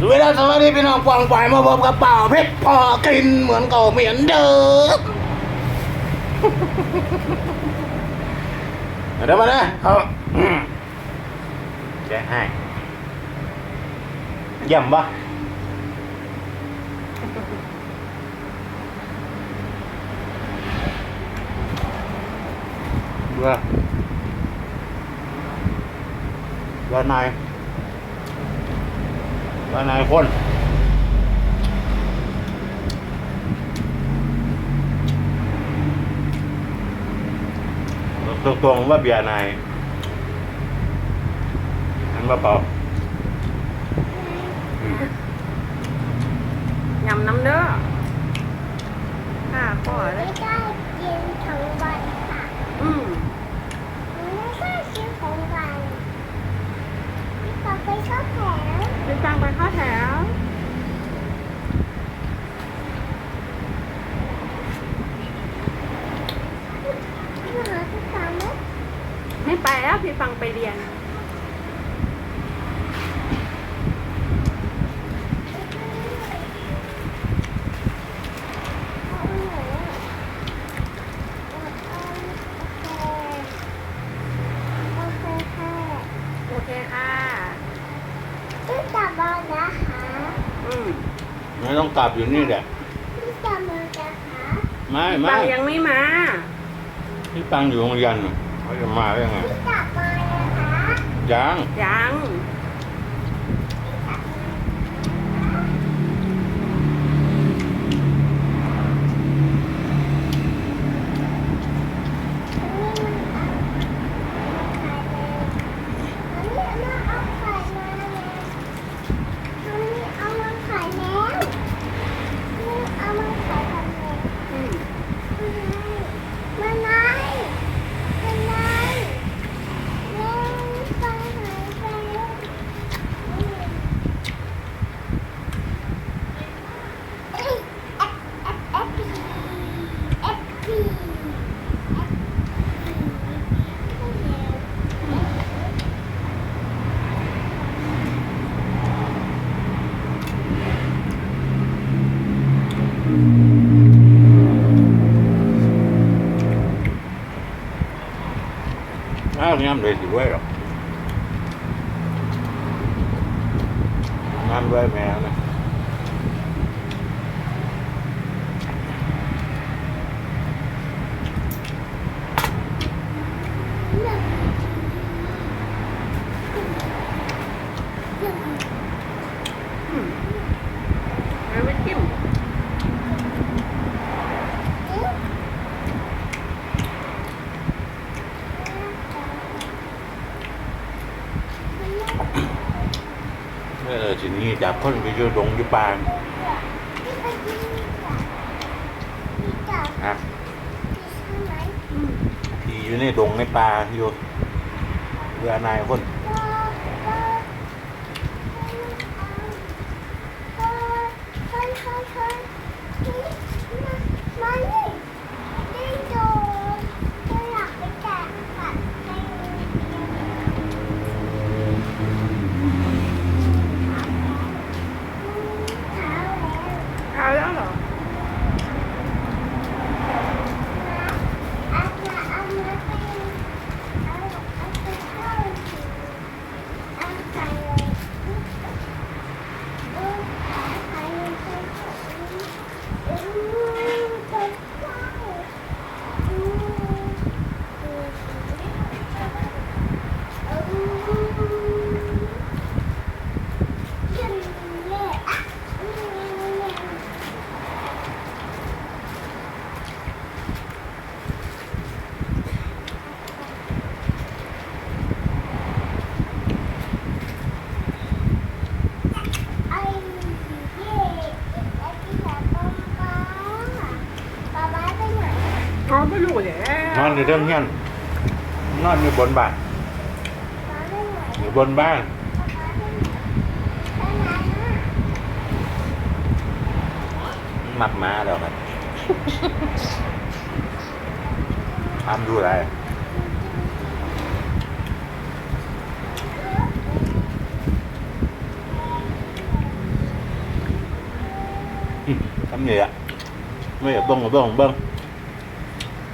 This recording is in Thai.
สวัสดีสวัสดีพี่น้องฟังฝ่ายมาพบกับเป่าเพชรพอกินเหมือนเก่าเหมือนเดิมเดี๋ยวมานะเขาแจ้งให้เยี่ยมปะเบื่อเบื่อนาย เบื่อนายคนตรงๆว่าเบียร์นายอันว่าเปล่ายำน้ำเด้อค่ะพ่อเลไม่ยได้กินทั้งวันค่ะอืมไม่ได้กินทั้งวันพี่ปอไปชอบแถ วไปฟังไปเข้าแถวพี่หาพี่ฟังไหมไม่ไปแล้วพี่ฟังไปเรียนเอาอันไหนอะโอเคโอเคค่ะ โอเคค่ะ พี่จับมานะคะ อืม ไม่ต้องกลับอยู่นี่แหละพี่จับมานะคะไม่พี่ไม่ฟังยังไม่มาที่ตังอยู่โรงเรียนน่ะเขาจะมาได้ยังไงพี่จับมานะคะยังยัง เอามาขายแล้วเอามาขายทำไม อืม มันไงมันไงเล่นไปหายไปเอ้ยแอปแอปแอปปี้แอปปี้แอปปี้ อ้ำเลยสิด้วยหรอกงามด้วยแม่นะ อืมแล้วไม่จิ้ม เออทีนี้จากคนไปอยู่ดงอยู่ป่าฮะที่อยู่ในดงในป่าอยู่เรือนายคนเอาแล้วเหรอ อ๋อไม่รู้แล้ว นอนอยู่เรื่องเงี้ยนนอนอยู่บนบ้านอยู่บนบ้านหมักม้าแล้วครับทำดูอะไรทำเนื่ยไม่อยากบ้องกับบ้งบิ้ง